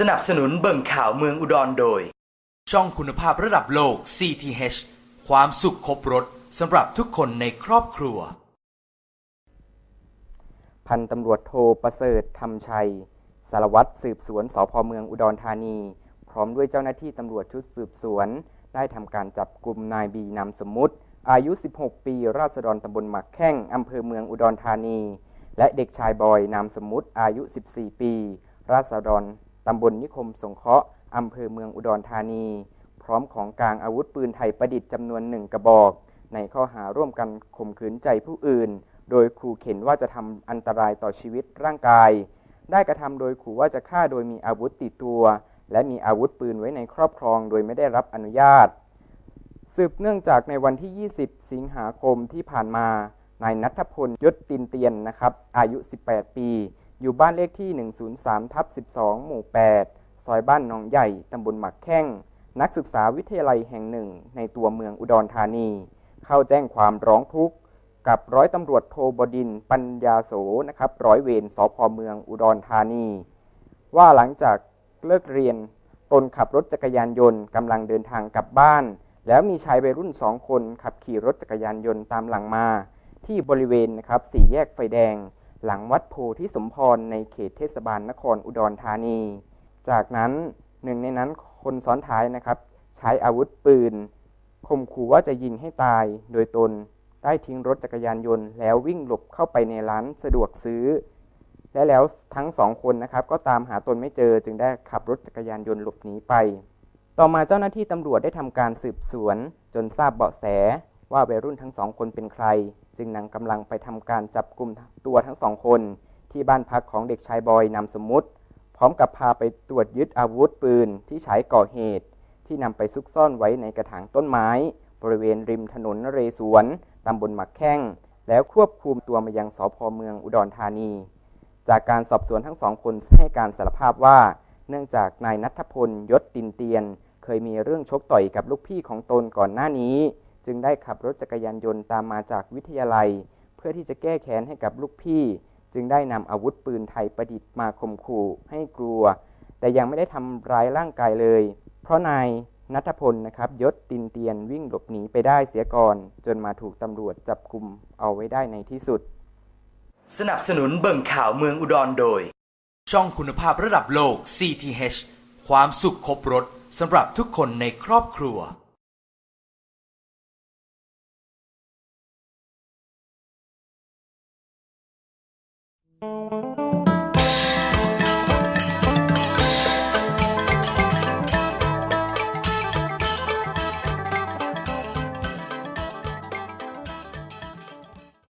สนับสนุนเบิ่งข่าวเมืองอุดรโดย ช่องคุณภาพระดับโลก CTH ความสุขครบรถสำหรับทุกคนในครอบครัว พันตำรวจโทประเสริฐธรรมชัย สารวัตรสืบสวนสพเมืองอุดรธานี พร้อมด้วยเจ้าหน้าที่ตำรวจชุดสืบสวน ได้ทำการจับกลุ่มนายบีนามสมมุติ อายุ 16 ปี ราษฎรตำบลหมักแข้งอำเภอเมืองอุดรธานี และเด็กชายบอยนามสมมุติอายุ 14 ปี ราษฎร ตำบลนิคมสงเคราะห์อำเภอเมืองอุดรธานี พร้อมของกลางอาวุธปืนไทยประดิษฐ์จำนวนหนึ่งกระบอก ในข้อหาร่วมกันข่มขืนใจผู้อื่น โดยขู่เข็นว่าจะทำอันตรายต่อชีวิตร่างกาย ได้กระทำโดยขู่ว่าจะฆ่าโดยมีอาวุธติดตัว และมีอาวุธปืนไว้ในครอบครอง โดยไม่ได้รับอนุญาต สืบเนื่องจากในวันที่ 20 สิงหาคมที่ผ่านมานายนัทพลยศตินเตียนนะครับอายุ 18 ปี อยู่บ้านเลขที่ 103ทับ12 หมู่ 8 ซอยบ้านหนองใหญ่ ตำบลหมักแข้ง นักศึกษาวิทยาลัยแห่งหนึ่ง ในตัวเมืองอุดรธานี เข้าแจ้งความร้องทุกข์กับร้อยตำรวจโทบดินปัญญาโสนะครับ ร้อยเวรสพเมืองอุดรธานี ว่าหลังจากเลิกเรียน ตนขับรถจักรยานยนต์กำลังเดินทางกลับบ้าน แล้วมีชายวัยรุ่นสองคนขับขี่รถจักรยานยนต์ตามหลังมา ที่บริเวณนะครับสี่แยกไฟแดง หลังวัดโพธิสมพรในเขตเทศบาลนครอุดรธานี จากนั้นหนึ่งในนั้นคนซ้อนท้ายนะครับ ใช้อาวุธปืนข่มขู่ว่าจะยิงให้ตาย โดยตนได้ทิ้งรถจักรยานยนต์แล้ววิ่งหลบเข้าไปในร้านสะดวกซื้อ และแล้วทั้งสองคนนะครับก็ตามหาตนไม่เจอจึงได้ขับรถจักรยานยนต์หลบหนีไป ต่อมาเจ้าหน้าที่ตำรวจได้ทำการสืบสวน จนทราบเบาะแสว่าวัยรุ่นทั้งสองคนเป็นใคร จึงนำกำลังไปทำการจับกลุ่มตัวทั้งสองคน ที่บ้านพักของเด็กชายบอยนามสมมุติ พร้อมกับพาไปตรวจยึดอาวุธปืนที่ใช้ก่อเหตุ ที่นำไปซุกซ่อนไว้ในกระถางต้นไม้ บริเวณริมถนนเรศวรตำบลหมักแข้ง แล้วควบคุมตัวมายังสพเมืองอุดรธานี จากการสอบสวนทั้งสองคนให้การสารภาพว่า เนื่องจากนายนัทพลยศตินเตียน เคยมีเรื่องชกต่อยกับลูกพี่ของตนก่อนหน้านี้ จึงได้ขับรถจักรยานยนต์ตามมาจากวิทยาลัย เพื่อที่จะแก้แค้นให้กับลูกพี่ จึงได้นำอาวุธปืนไทยประดิษฐ์มาข่มขู่ให้กลัว แต่ยังไม่ได้ทำร้ายร่างกายเลย เพราะนายนัทพลนะครับยศตินเตียนวิ่งหลบหนีไปได้เสียก่อน จนมาถูกตำรวจจับกลุ่มเอาไว้ได้ในที่สุด สนับสนุนเบิ่งข่าวเมืองอุดรโดย ช่องคุณภาพระดับโลก CTH ความสุขครบรถสำหรับทุกคนในครอบครัว